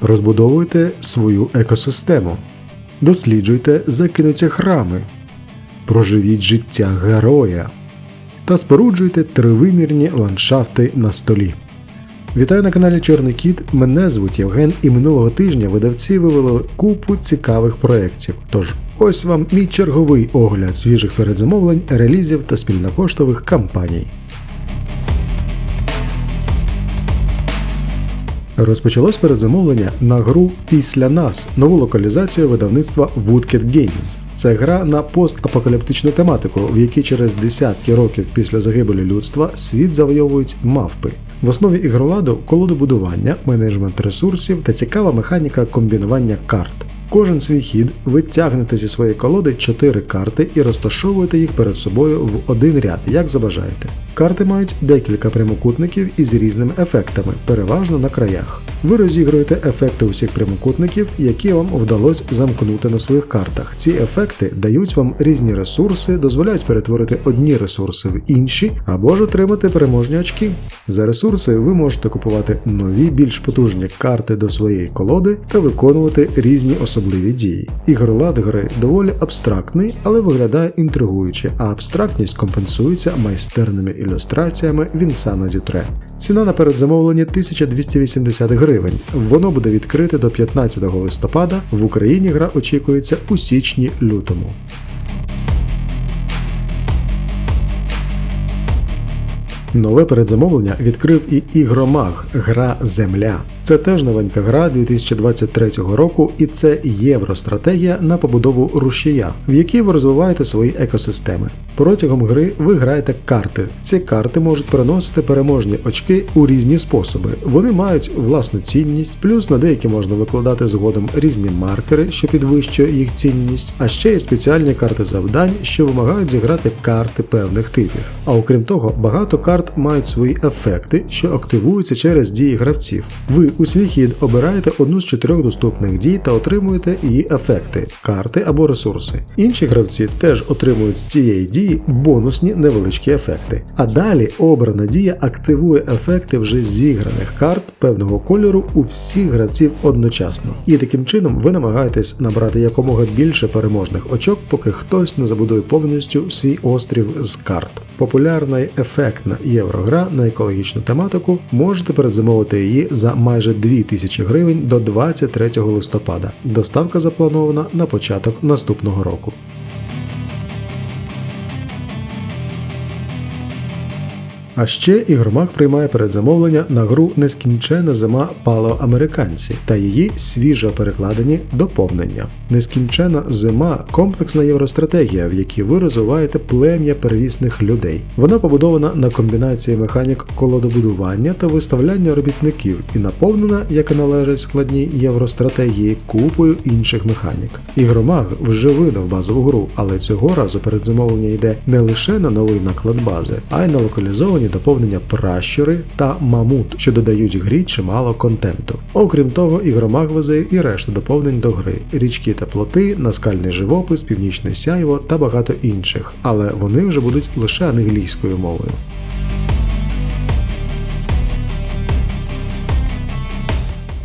Розбудовуйте свою екосистему. Досліджуйте закинуті храми. Проживіть життя героя та споруджуйте тривимірні ландшафти на столі. Вітаю на каналі Чорний Кіт. Мене звуть Євген, і минулого тижня видавці вивели купу цікавих проєктів. Тож ось вам мій черговий огляд свіжих передзамовлень, релізів та спільнокоштових кампаній. Розпочалось передзамовлення на гру Після нас нову локалізацію видавництва Woodkid Games. Це гра на постапокаліптичну тематику, в якій через десятки років після загибелі людства світ завойовують мавпи. В основі ігроладу колодобудування, менеджмент ресурсів та цікава механіка комбінування карт. Кожен свій хід ви тягнете зі своєї колоди 4 карти і розташовуєте їх перед собою в один ряд, як забажаєте. Карти мають декілька прямокутників із різними ефектами, переважно на краях. Ви розігруєте ефекти усіх прямокутників, які вам вдалося замкнути на своїх картах. Ці ефекти дають вам різні ресурси, дозволяють перетворити одні ресурси в інші або ж отримати переможні очки. За ресурси ви можете купувати нові, більш потужні карти до своєї колоди та виконувати різні особливі дії. Ігролад гри доволі абстрактний, але виглядає інтригуюче, а абстрактність компенсується майстерними ілюстраціями Вінсана Дютре. Ціна на передзамовлення 1280 гривень. Воно буде відкрите до 15 листопада. В Україні гра очікується у січні-лютому. Нове передзамовлення відкрив і ігромаг Гра Земля. Це теж новенька гра 2023 року, і це євростратегія на побудову рушія, в якій ви розвиваєте свої екосистеми. Протягом гри ви граєте карти. Ці карти можуть переносити переможні очки у різні способи. Вони мають власну цінність, плюс на деякі можна викладати згодом різні маркери, що підвищує їх цінність. А ще є спеціальні карти завдань, що вимагають зіграти карти певних типів. А окрім того, багато карт мають свої ефекти, що активуються через дії гравців. Ви у свій хід обираєте одну з чотирьох доступних дій та отримуєте її ефекти, карти або ресурси. Інші гравці теж отримують з цієї дії бонусні невеличкі ефекти. А далі обрана дія активує ефекти вже зіграних карт певного кольору у всіх гравців одночасно. І таким чином ви намагаєтесь набрати якомога більше переможних очок, поки хтось не забудує повністю свій острів з карт. Популярна й ефектна єврогра на екологічну тематику можете передзамовити її за майже 2000 гривень до 23 листопада. Доставка запланована на початок наступного року. А ще ігромаг приймає передзамовлення на гру Нескінчена зима палеоамериканці та її свіжо перекладені доповнення. Нескінчена зима комплексна євростратегія, в якій ви розвиваєте плем'я первісних людей. Вона побудована на комбінації механік колодобудування та виставляння робітників і наповнена, як і належить складній євростратегії, купою інших механік. Ігромаг вже видав базову гру, але цього разу передзамовлення йде не лише на новий наклад бази, а й на локалізовані доповнення пращури та мамут, що додають грі чимало контенту. Окрім того, ігромаг везе і решту доповнень до гри: річки та плоти, наскальний живопис, північне сяйво та багато інших, але вони вже будуть лише англійською мовою.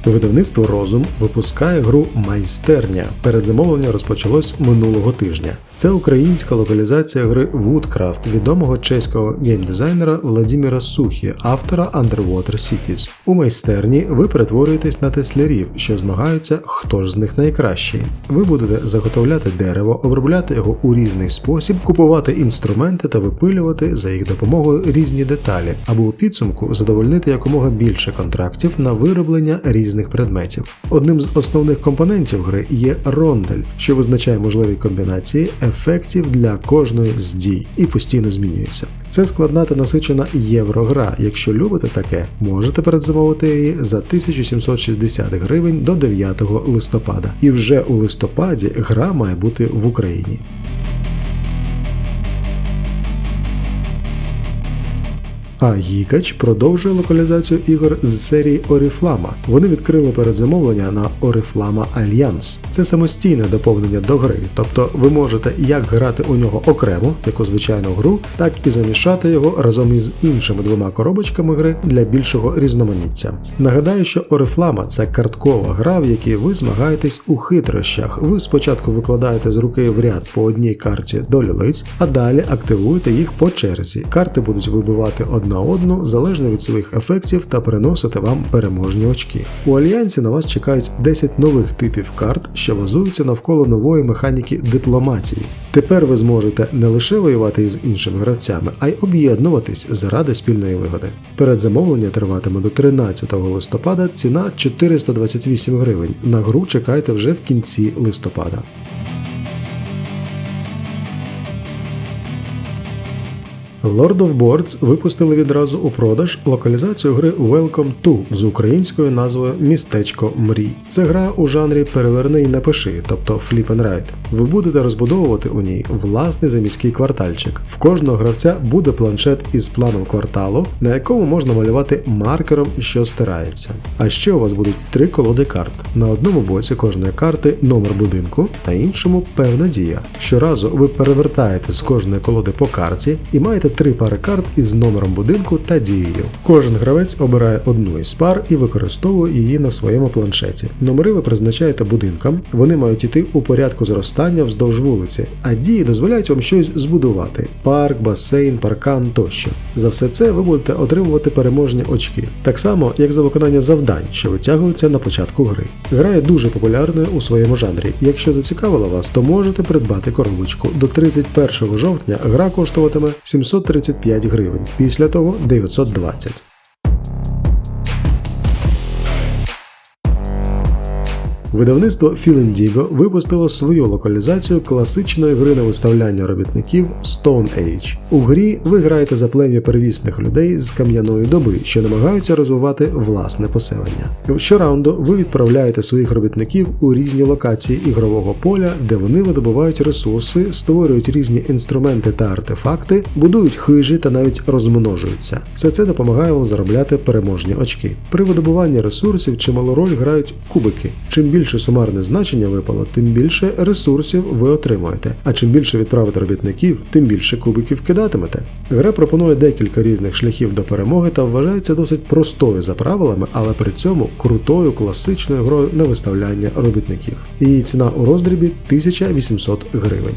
Видавництво Розум випускає гру Майстерня. Передзамовлення розпочалось минулого тижня. Це українська локалізація гри Woodcraft відомого чеського геймдизайнера Владіміра Сухі, автора Underwater Cities. У майстерні ви перетворюєтесь на теслярів, що змагаються, хто ж з них найкращий. Ви будете заготовляти дерево, обробляти його у різний спосіб, купувати інструменти та випилювати за їх допомогою різні деталі, аби у підсумку задовольнити якомога більше контрактів на вироблення різних предметів. Одним з основних компонентів гри є рондель, що визначає можливі комбінації ефектів для кожної з дій і постійно змінюється. Це складна та насичена єврогра. Якщо любите таке, можете передзамовити її за 1760 гривень до 9 листопада. І вже у листопаді гра має бути в Україні. А Гікач продовжує локалізацію ігор з серії Oriflama. Вони відкрили передзамовлення на Oriflama Alliance. Це самостійне доповнення до гри, тобто ви можете як грати у нього окремо, як у звичайну гру, так і замішати його разом із іншими двома коробочками гри для більшого різноманіття. Нагадаю, що Oriflama – це карткова гра, в якій ви змагаєтесь у хитрощах. Ви спочатку викладаєте з руки в ряд по одній карті долю лиць, а далі активуєте їх по черзі. Карти будуть вибивати одна одну залежно від своїх ефектів та приносити вам переможні очки. У альянсі на вас чекають 10 нових типів карт, що базуються навколо нової механіки дипломатії. Тепер ви зможете не лише воювати із іншими гравцями, а й об'єднуватись заради спільної вигоди. Передзамовлення триватиме до 13 листопада, ціна 428 гривень. На гру чекайте вже в кінці листопада. Lord of Boards випустили відразу у продаж локалізацію гри Welcome to з українською назвою Містечко Мрій. Це гра у жанрі переверни і напиши, тобто Flip and Write. Ви будете розбудовувати у ній власний заміський квартальчик. В кожного гравця буде планшет із планом кварталу, на якому можна малювати маркером, що стирається. А ще у вас будуть три колоди карт. На одному боці кожної карти номер будинку, на іншому певна дія. Щоразу ви перевертаєте з кожної колоди по карті і маєте три пари карт із номером будинку та дією. Кожен гравець обирає одну із пар і використовує її на своєму планшеті. Номери ви призначаєте будинкам, вони мають іти у порядку зростання вздовж вулиці, а дії дозволяють вам щось збудувати: парк, басейн, паркан тощо. За все це ви будете отримувати переможні очки, так само як за виконання завдань, що витягуються на початку гри. Гра є дуже популярною у своєму жанрі. Якщо зацікавила вас, то можете придбати коробочку. До 31 жовтня гра коштуватиме 735 гривень, після того 920. Видавництво Філендіго випустило свою локалізацію класичної гри на виставляння робітників Stone Age. У грі ви граєте за плем'я первісних людей з кам'яної доби, що намагаються розвивати власне поселення. Щораунду ви відправляєте своїх робітників у різні локації ігрового поля, де вони видобувають ресурси, створюють різні інструменти та артефакти, будують хижі та навіть розмножуються. Все це допомагає вам заробляти переможні очки. При видобуванні ресурсів чималу роль грають кубики. Чим більше сумарне значення випало, тим більше ресурсів ви отримуєте. А чим більше відправите робітників, тим більше кубиків кидатимете. Гра пропонує декілька різних шляхів до перемоги та вважається досить простою за правилами, але при цьому крутою класичною грою на виставляння робітників. Її ціна у роздрібі 1800 гривень.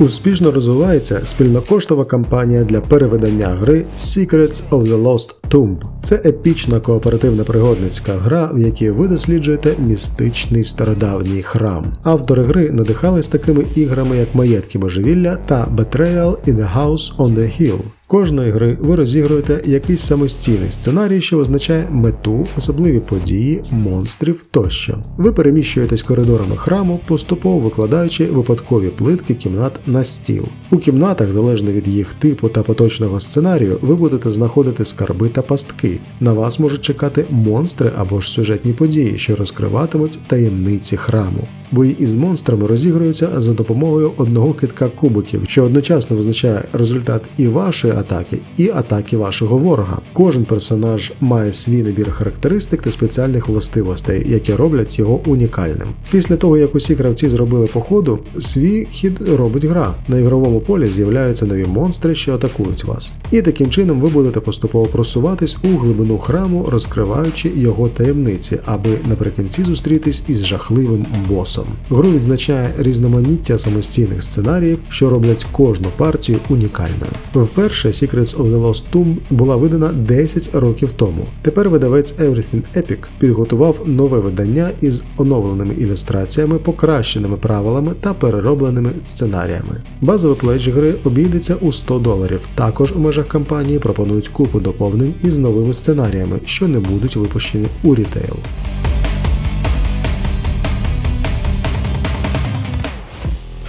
Успішно розвивається спільнокоштова кампанія для переведення гри Secrets of the Lost Tomb. Це епічна кооперативна пригодницька гра, в якій ви досліджуєте містичний стародавній храм. Автори гри надихались такими іграми, як Маєтки Божевілля та Betrayal in the House on the Hill. Кожної гри ви розігруєте якийсь самостійний сценарій, що означає мету, особливі події, монстрів тощо. Ви переміщуєтесь коридорами храму, поступово викладаючи випадкові плитки кімнат на стіл. У кімнатах, залежно від їх типу та поточного сценарію, ви будете знаходити скарби та пастки. На вас можуть чекати монстри або ж сюжетні події, що розкриватимуть таємниці храму. Бої із монстрами розігруються за допомогою одного китка кубиків, що одночасно визначає результат і вашої атаки, і атаки вашого ворога. Кожен персонаж має свій набір характеристик та спеціальних властивостей, які роблять його унікальним. Після того, як усі гравці зробили по ходу, свій хід робить гра. На ігровому полі з'являються нові монстри, що атакують вас. І таким чином ви будете поступово просуватись у глибину храму, розкриваючи його таємниці, аби наприкінці зустрітись із жахливим босом. Гру відзначає різноманіття самостійних сценаріїв, що роблять кожну партію унікальною. Вперше Secrets of the Lost Tomb була видана 10 років тому. Тепер видавець Everything Epic підготував нове видання із оновленими ілюстраціями, покращеними правилами та переробленими сценаріями. Базовий плеч гри обійдеться у 100 доларів. Також у межах кампанії пропонують купу доповнень із новими сценаріями, що не будуть випущені у рітейл.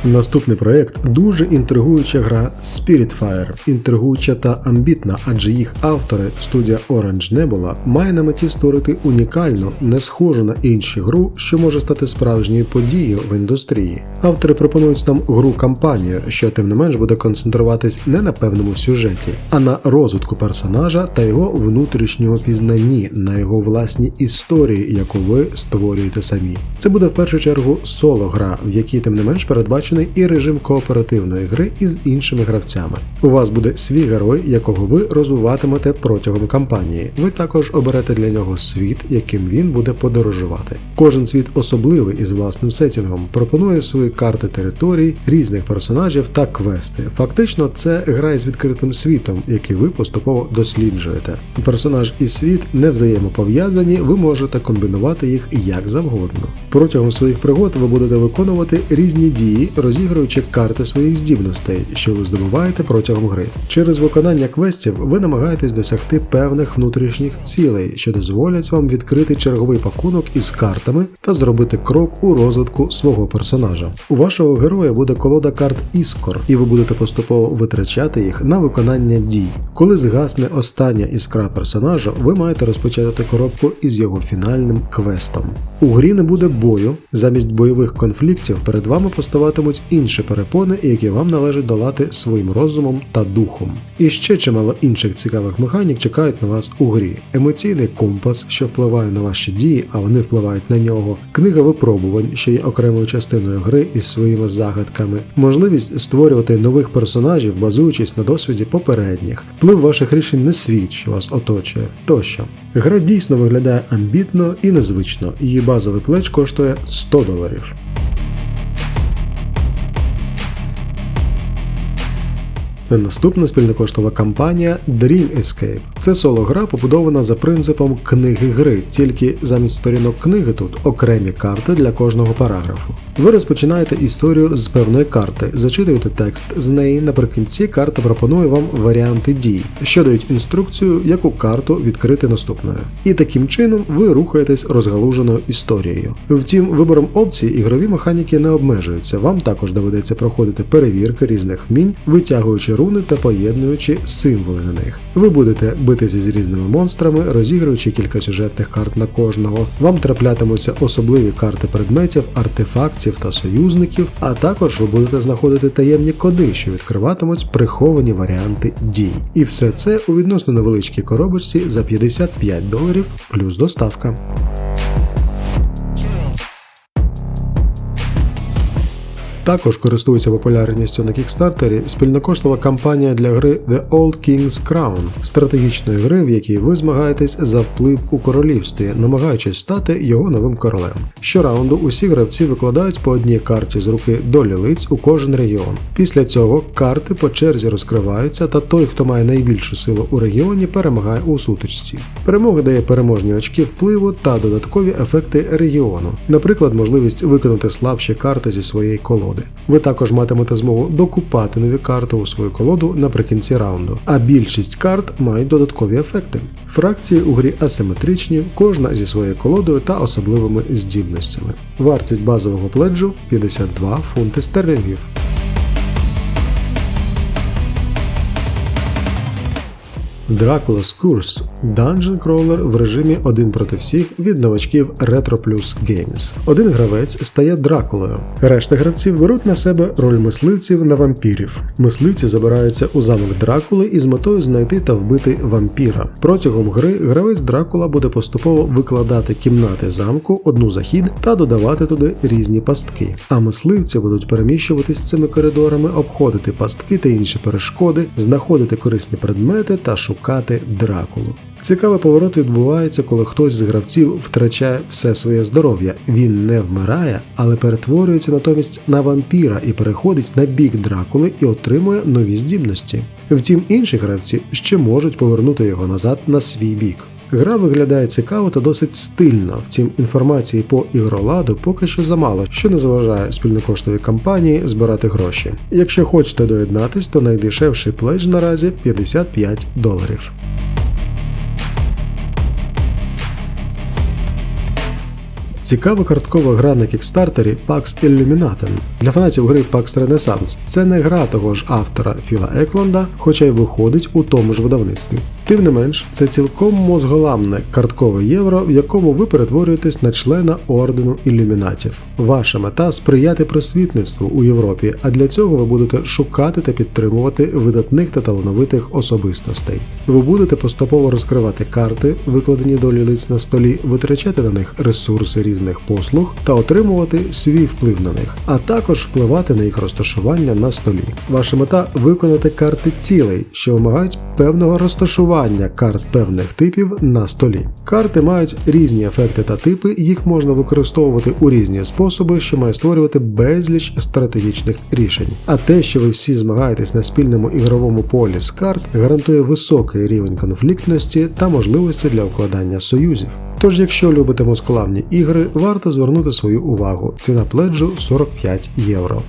Наступний проект дуже інтригуюча гра Spiritfire. Інтригуюча та амбітна, адже їх автори, студія Orange Nebula, має на меті створити унікальну, не схожу на інші гру, що може стати справжньою подією в індустрії. Автори пропонують нам гру кампанію, що тим не менш буде концентруватись не на певному сюжеті, а на розвитку персонажа та його внутрішньому пізнанні, на його власній історії, яку ви створюєте самі. Це буде в першу чергу соло-гра, в якій тим не менш передбачений і режим кооперативної гри із іншими гравцями. У вас буде свій герой, якого ви розвиватимете протягом кампанії. Ви також оберете для нього світ, яким він буде подорожувати. Кожен світ особливий із власним сетінгом, пропонує свої карти територій, різних персонажів та квести. Фактично, це гра із відкритим світом, який ви поступово досліджуєте. Персонаж і світ не взаємопов'язані, ви можете комбінувати їх як завгодно. Протягом своїх пригод ви будете виконувати різні дії, розігруючи карти своїх здібностей, що ви здобуваєте протягом гри. Через виконання квестів ви намагаєтесь досягти певних внутрішніх цілей, що дозволять вам відкрити черговий пакунок із картами та зробити крок у розвитку свого персонажа. У вашого героя буде колода карт Іскор, і ви будете поступово витрачати їх на виконання дій. Коли згасне остання іскра персонажа, ви маєте розпочати коробку із його фінальним квестом. У грі не буде бою, замість бойових конфліктів перед вами поставатимуть інші перепони, які вам належить долати своїм розумом та духом. І ще чимало інших цікавих механік чекають на вас у грі: емоційний компас, що впливає на ваші дії, а вони впливають на нього, книга випробувань, що є окремою частиною гри із своїми загадками, можливість створювати нових персонажів, базуючись на досвіді попередніх, вплив ваших рішень на світ, що вас оточує, тощо. Гра дійсно виглядає амбітно і незвично. Її базовий плеч коштує 100 доларів. Наступна спільнокоштова кампанія Dream Escape. Це соло-гра побудована за принципом книги гри, тільки замість сторінок книги тут окремі карти для кожного параграфу. Ви розпочинаєте історію з певної карти, зачитуєте текст з неї. Наприкінці карта пропонує вам варіанти дій, що дають інструкцію, яку карту відкрити наступною. І таким чином ви рухаєтесь розгалуженою історією. Втім, вибором опцій ігрові механіки не обмежуються. Вам також доведеться проходити перевірки різних вмінь, витягуючи руни та поєднуючи символи на них. Ви будете битися з різними монстрами, розігруючи кілька сюжетних карт на кожного. Вам траплятимуться особливі карти предметів, артефактів та союзників, а також ви будете знаходити таємні коди, що відкриватимуть приховані варіанти дій. І все це у відносно невеличкій коробочці за 55 доларів плюс доставка. Також користується популярністю на кікстартері спільнокоштова кампанія для гри The Old King's Crown, стратегічної гри, в якій ви змагаєтесь за вплив у королівстві, намагаючись стати його новим королем. Щораунду усі гравці викладають по одній карті з руки долі лиць у кожен регіон. Після цього карти по черзі розкриваються, та той, хто має найбільшу силу у регіоні, перемагає у сутичці. Перемога дає переможні очки впливу та додаткові ефекти регіону, наприклад, можливість виконати слабші карти зі своєї колоди. Ви також матимете змогу докупати нові карти у свою колоду наприкінці раунду, а більшість карт мають додаткові ефекти. Фракції у грі асиметричні, кожна зі своєю колодою та особливими здібностями. Вартість базового пледжу 52 фунти стерлінгів. Dracula's Curse – Dungeon Crawler в режимі один проти всіх від новачків Retro Plus Games. Один гравець стає Дракулою. Решта гравців беруть на себе роль мисливців на вампірів. Мисливці забираються у замок Дракули із метою знайти та вбити вампіра. Протягом гри гравець Дракула буде поступово викладати кімнати замку, одну захід та додавати туди різні пастки. А мисливці будуть переміщуватись цими коридорами, обходити пастки та інші перешкоди, знаходити корисні предмети та шукати Дракулу. Цікавий поворот відбувається, коли хтось з гравців втрачає все своє здоров'я. Він не вмирає, але перетворюється натомість на вампіра і переходить на бік Дракули і отримує нові здібності. Втім, інші гравці ще можуть повернути його назад на свій бік. Гра виглядає цікаво та досить стильно, втім інформації по ігроладу поки що замало, що не заважає спільнокоштовій кампанії збирати гроші. Якщо хочете доєднатись, то найдешевший плеч наразі 55 доларів. Цікава карткова гра на кікстартері Pax Illuminaten. Для фанатів гри Pax Renaissance це не гра того ж автора Філа Екланда, хоча й виходить у тому ж видавництві. Тим не менш, це цілком мозголамне карткове євро, в якому ви перетворюєтесь на члена ордену ілюмінатів. Ваша мета сприяти просвітництву у Європі, а для цього ви будете шукати та підтримувати видатних та талановитих особистостей. Ви будете поступово розкривати карти, викладені долі лиць на столі, витрачати на них ресурси різних послуг та отримувати свій вплив на них, а також впливати на їх розташування на столі. Ваша мета виконати карти цілей, що вимагають певного розташування карт певних типів на столі. Карти мають різні ефекти та типи, їх можна використовувати у різні способи, що має створювати безліч стратегічних рішень. А те, що ви всі змагаєтесь на спільному ігровому полі з карт, гарантує високий рівень конфліктності та можливості для укладання союзів. Тож, якщо любите мускулавні ігри, варто звернути свою увагу. Ціна пледжу 45 євро.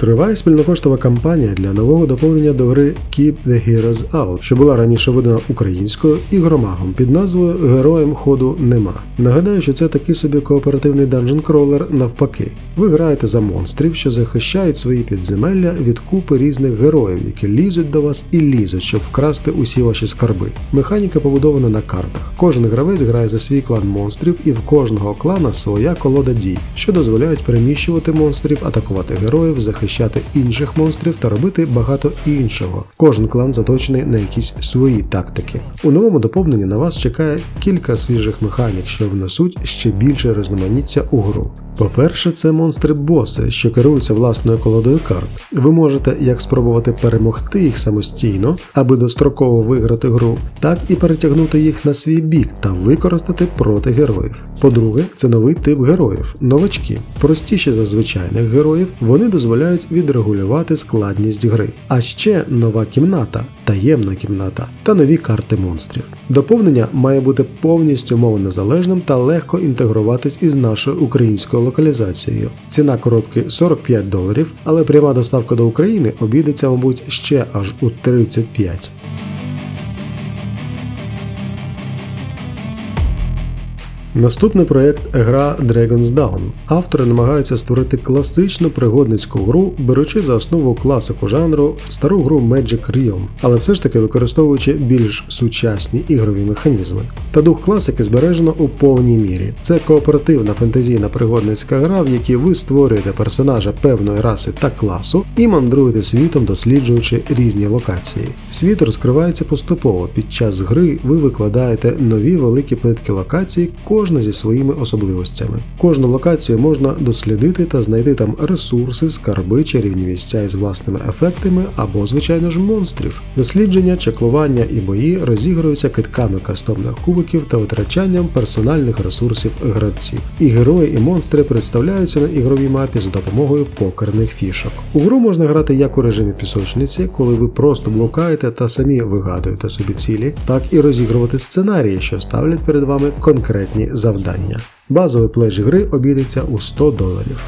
Триває спільнокоштова кампанія для нового доповнення до гри Keep the Heroes Out, що була раніше видана українською і громагом під назвою Героєм ходу нема. Нагадаю, що це такий собі кооперативний данжен кролер навпаки. Ви граєте за монстрів, що захищають свої підземелля від купи різних героїв, які лізуть до вас і лізуть, щоб вкрасти усі ваші скарби. Механіка побудована на картах. Кожен гравець грає за свій клан монстрів, і в кожного клана своя колода дій, що дозволяють переміщувати монстрів, атакувати героїв, захищати інших монстрів та робити багато іншого. Кожен клан заточений на якісь свої тактики. У новому доповненні на вас чекає кілька свіжих механік, що внесуть ще більше різноманіття у гру. По-перше, це монстри-боси, що керуються власною колодою карт. Ви можете як спробувати перемогти їх самостійно, аби достроково виграти гру, так і перетягнути їх на свій бік та використати проти героїв. По-друге, це новий тип героїв новачки. Простіші за звичайних героїв, вони дозволяють відрегулювати складність гри. А ще нова кімната, таємна кімната та нові карти монстрів. Доповнення має бути повністю мовонезалежним та легко інтегруватись із нашою українською локалізацією. Ціна коробки 45 доларів, але пряма доставка до України обійдеться, мабуть, ще аж у 35. Наступний проєкт гра Dragon's Down. Автори намагаються створити класичну пригодницьку гру, беручи за основу класику жанру стару гру Magic Realm, але все ж таки використовуючи більш сучасні ігрові механізми. Та дух класики збережено у повній мірі. Це кооперативна фентезійна пригодницька гра, в якій ви створюєте персонажа певної раси та класу і мандруєте світом, досліджуючи різні локації. Світ розкривається поступово. Під час гри ви викладаєте нові великі плитки локацій кожна зі своїми особливостями. Кожну локацію можна дослідити та знайти там ресурси, скарби, чарівні місця із власними ефектами або, звичайно ж, монстрів. Дослідження, чеклування і бої розігруються китками кастомних кубиків та витрачанням персональних ресурсів гравців. І герої і монстри представляються на ігровій мапі за допомогою покерних фішок. У гру можна грати як у режимі пісочниці, коли ви просто блукаєте та самі вигадуєте собі цілі, так і розігрувати сценарії, що ставлять перед вами конкретні завдання. Базовий плеч гри обійдеться у 100 доларів.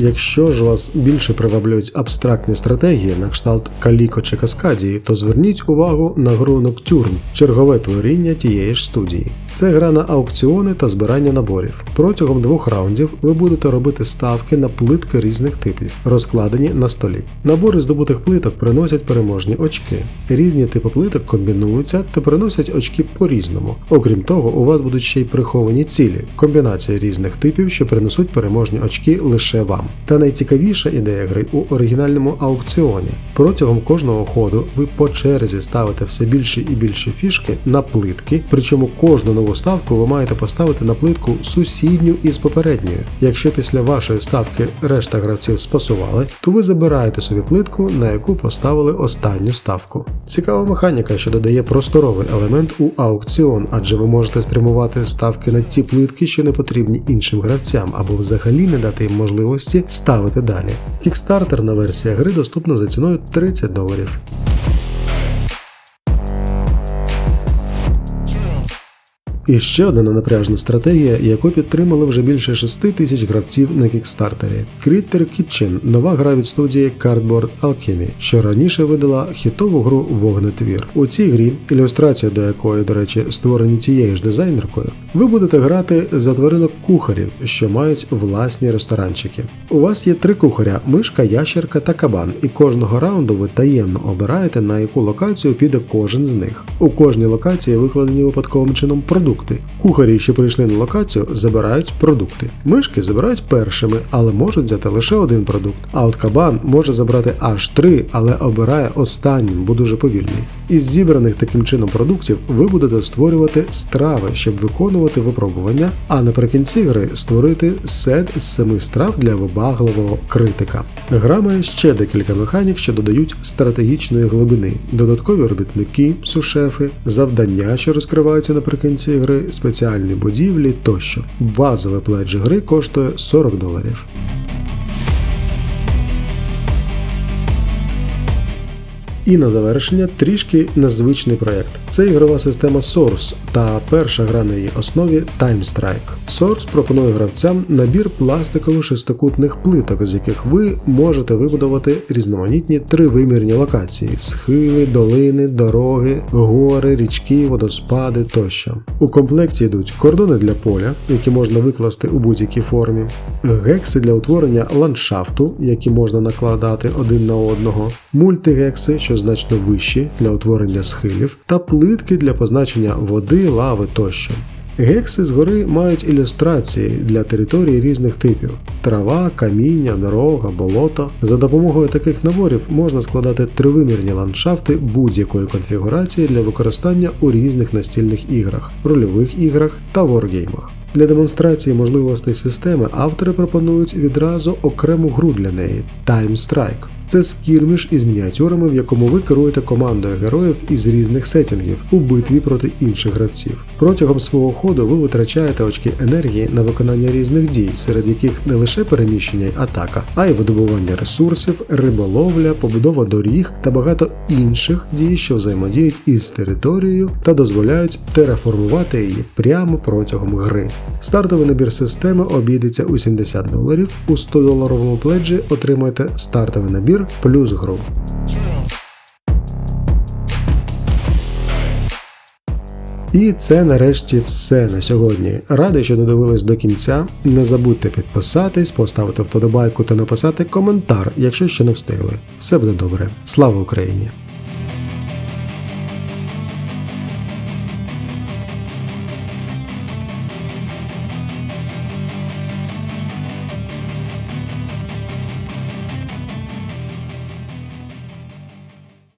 Якщо ж вас більше приваблюють абстрактні стратегії на кшталт Каліко чи Каскадії, то зверніть увагу на гру Ноктюрн, чергове творіння тієї ж студії. Це гра на аукціони та збирання наборів. Протягом двох раундів ви будете робити ставки на плитки різних типів, розкладені на столі. Набори здобутих плиток приносять переможні очки. Різні типи плиток комбінуються та приносять очки по-різному. Окрім того, у вас будуть ще й приховані цілі, комбінації різних типів, що принесуть переможні очки лише вам. Та найцікавіша ідея гри у оригінальному аукціоні. Протягом кожного ходу ви по черзі ставите все більше і більше фішки на плитки, причому кожну нову ставку ви маєте поставити на плитку сусідню із попередньою. Якщо після вашої ставки решта гравців спасували, то ви забираєте собі плитку, на яку поставили останню ставку. Цікава механіка, що додає просторовий елемент у аукціон, адже ви можете спрямувати ставки на ці плитки, що не потрібні іншим гравцям, або взагалі не дати їм можливості ставити далі. Кікстартерна версія гри доступна за ціною 30 доларів. І ще одна ненапряжна стратегія, яку підтримали вже більше 6 тисяч гравців на кікстартері. Critter Kitchen – нова гра від студії Cardboard Alchemy, що раніше видала хітову гру Вогнетвір. У цій грі, ілюстрація до якої, до речі, створені тією ж дизайнеркою, ви будете грати за тваринок кухарів, що мають власні ресторанчики. У вас є три кухаря: мишка, ящерка та кабан, і кожного раунду ви таємно обираєте, на яку локацію піде кожен з них. У кожній локації викладені випадковим чином продукти. Кухарі, що прийшли на локацію, забирають продукти. Мишки забирають першими, але можуть взяти лише один продукт. А от кабан може забрати аж три, але обирає останнім, бо дуже повільний. Із зібраних таким чином продуктів ви будете створювати страви, щоб виконувати випробування, а наприкінці гри створити сет з семи страв для вибагливого критика. Гра має ще декілька механік, що додають стратегічної глибини, додаткові робітники, сушефи, завдання, що розкриваються наприкінці гри, спеціальні будівлі тощо. Базове пледж гри коштує 40 доларів. І на завершення трішки незвичний проєкт. Це ігрова система Source та перша гра на її основі Time Strike. Source пропонує гравцям набір пластикових шестикутних плиток, з яких ви можете вибудувати різноманітні тривимірні локації: схили, долини, дороги, гори, річки, водоспади тощо. У комплекті йдуть кордони для поля, які можна викласти у будь-якій формі, гекси для утворення ландшафту, які можна накладати один на одного, мультигекси, що значно вищі для утворення схилів, та плитки для позначення води, лави тощо. Гекси згори мають ілюстрації для територій різних типів: трава, каміння, дорога, болото. За допомогою таких наборів можна складати тривимірні ландшафти будь-якої конфігурації для використання у різних настільних іграх, рольових іграх та воргеймах. Для демонстрації можливостей системи автори пропонують відразу окрему гру для неї Time Strike. Це скірміш із мініатюрами, в якому ви керуєте командою героїв із різних сетінгів у битві проти інших гравців. Протягом свого ходу ви витрачаєте очки енергії на виконання різних дій, серед яких не лише переміщення й атака, а й видобування ресурсів, риболовля, побудова доріг та багато інших дій, що взаємодіють із територією та дозволяють тереформувати її прямо протягом гри. Стартовий набір системи обійдеться у 70 доларів. У 100 доларовому пледжі отримаєте стартовий набір плюс гру. І це нарешті все на сьогодні. Радий, що додивились до кінця. Не забудьте підписатись, поставити вподобайку та написати коментар, якщо ще не встигли. Все буде добре. Слава Україні!